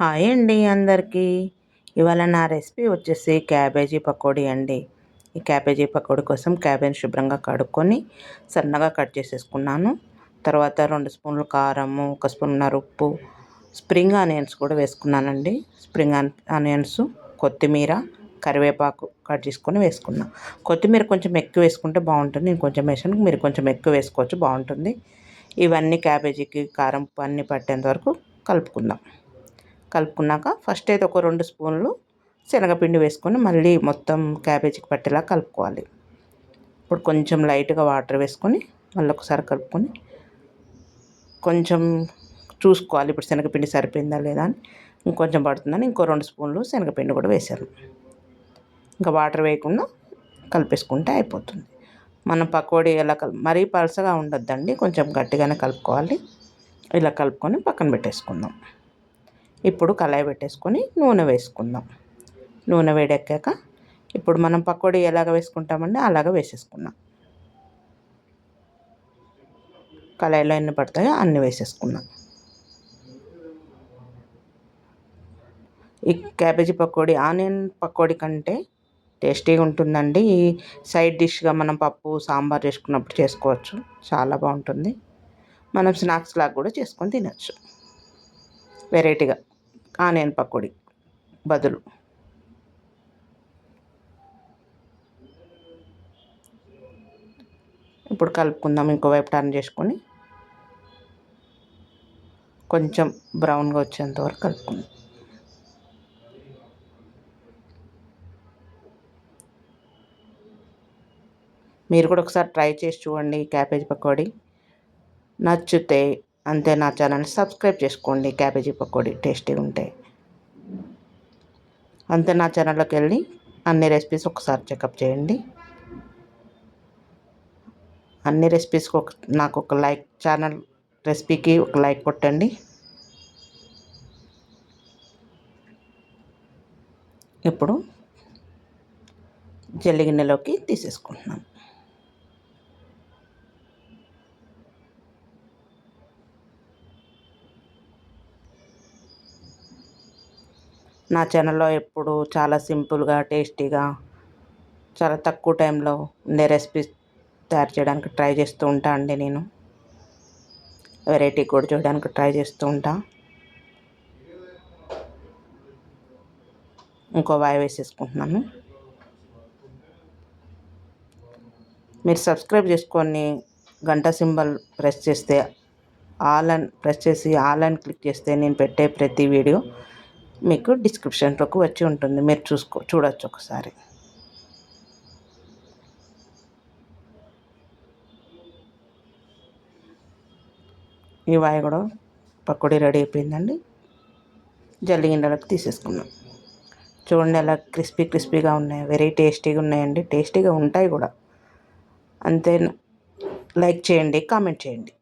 Hi అండి అందరికీ. ఇవాళ నా రెసిపీ వచ్చేసి క్యాబేజీ పకోడీ అండి. ఈ క్యాబేజీ పకోడీ కోసం క్యాబేజ్ శుభ్రంగా కడుక్కొని సన్నగా కట్ చేసేసుకున్నాను. తర్వాత రెండు స్పూన్లు కారము ఒక స్పూన్నర ఉప్పు స్ప్రింగ్ ఆనియన్స్ కూడా వేసుకున్నానండి. స్ప్రింగ్ ఆనియన్స్ కొత్తిమీర కరివేపాకు కట్ చేసుకొని వేసుకున్నాను కొత్తిమీర కొంచెం ఎక్కువ వేసుకుంటే బాగుంటుంది. నేను కొంచెం వేసాను. మీరు కొంచెం ఎక్కువ వేసుకోవచ్చు. బాగుంటుంది. ఇవన్నీ క్యాబేజీకి కారం అన్నీ పట్టేంత వరకు కలుపుకుందాం. కలుపుకున్నాక ఫస్ట్ అయితే ఒక రెండు స్పూన్లు శనగపిండి వేసుకొని మళ్ళీ మొత్తం క్యాబేజీకి పట్టేలా కలుపుకోవాలి. ఇప్పుడు కొంచెం లైట్గా వాటర్ వేసుకొని మళ్ళీ ఒకసారి కలుపుకొని కొంచెం చూసుకోవాలి. ఇప్పుడు శనగపిండి సరిపోయిందా లేదా అని ఇంకొంచెం పడుతుందని ఇంకో రెండు స్పూన్లు శనగపిండి కూడా వేశారు ఇంకా వాటర్ వేయకుండా కలిపేసుకుంటే అయిపోతుంది. మనం పకోడీ ఎలా కల్ మరీ పలసగా ఉండొద్దండి. కొంచెం గట్టిగానే కలుపుకోవాలి. ఇలా కలుపుకొని పక్కన పెట్టేసుకుందాం. ఇప్పుడు కళాయి పెట్టేసుకొని నూనె వేసుకుందాం. నూనె వేడెక్కాక ఇప్పుడు మనం పకోడీ ఎలాగ వేసుకుంటామండి అలాగ వేసేసుకున్నాం కళాయిలో ఎన్ని పడతాయో అన్ని వేసేసుకున్నాం ఈ క్యాబేజీ పకోడీ ఆనియన్ పకోడీ కంటే టేస్టీగా ఉంటుందండి. ఈ సైడ్ డిష్గా మనం పప్పు సాంబార్ చేసుకున్నప్పుడు చేసుకోవచ్చు. చాలా బాగుంటుంది. మనం స్నాక్స్ లాగా కూడా చేసుకొని తినచ్చు. వెరైటీగా. ఆనియన్ పకోడీ బదులు. ఇప్పుడు కలుపుకుందాం ఇంకోవైపు టర్న్ చేసుకొని. కొంచెం బ్రౌన్గా వచ్చేంత వరకు కలుపుకుందాం. మీరు కూడా ఒకసారి ట్రై చేసి చూడండి క్యాబేజ్ పకోడీ. నచ్చితే అంతే నా ఛానల్ని సబ్స్క్రైబ్ చేసుకోండి. క్యాబేజీ పకోడీ టేస్టీగా ఉంటాయి అంతే నా ఛానల్లోకి వెళ్ళి అన్ని రెసిపీస్ ఒకసారి చెకప్ చేయండి. అన్ని రెసిపీస్కి ఒక నాకు ఒక లైక్ ఛానల్ రెసిపీకి ఒక లైక్ కొట్టండి. ఇప్పుడు జల్లి గిన్నెలోకి తీసేసుకుంటున్నాను. నా ఛానల్లో ఎప్పుడు చాలా సింపుల్గా టేస్టీగా చాలా తక్కువ టైంలో ఉండే రెసిపీస్ తయారు చేయడానికి ట్రై చేస్తూ ఉంటా అండి నేను. వెరైటీ కూడా చేయడానికి ట్రై చేస్తూ ఉంటా. ఇంకో వాయి వేసేసుకుంటున్నాను. మీరు సబ్స్క్రైబ్ చేసుకొని గంట సింబల్ ప్రెస్ చేస్తే ఆల్ అండ్ ప్రెస్ చేసి ఆల్ అండ్ క్లిక్ చేస్తే నేను పెట్టే ప్రతి వీడియో మీకు డిస్క్రిప్షన్లోకి వచ్చి ఉంటుంది. మీరు చూసుకో చూడొచ్చు ఒకసారి. ఈ వాయి కూడా పకోడీ రెడీ అయిపోయిందండి. జల్లి గిన్నెలకు తీసేసుకున్నాం. చూడండి అలా క్రిస్పీ క్రిస్పీగా ఉన్నాయి. వెరీ టేస్టీగా ఉన్నాయండి. టేస్టీగా ఉంటాయి కూడా. అంతే లైక్ చేయండి కామెంట్ చేయండి.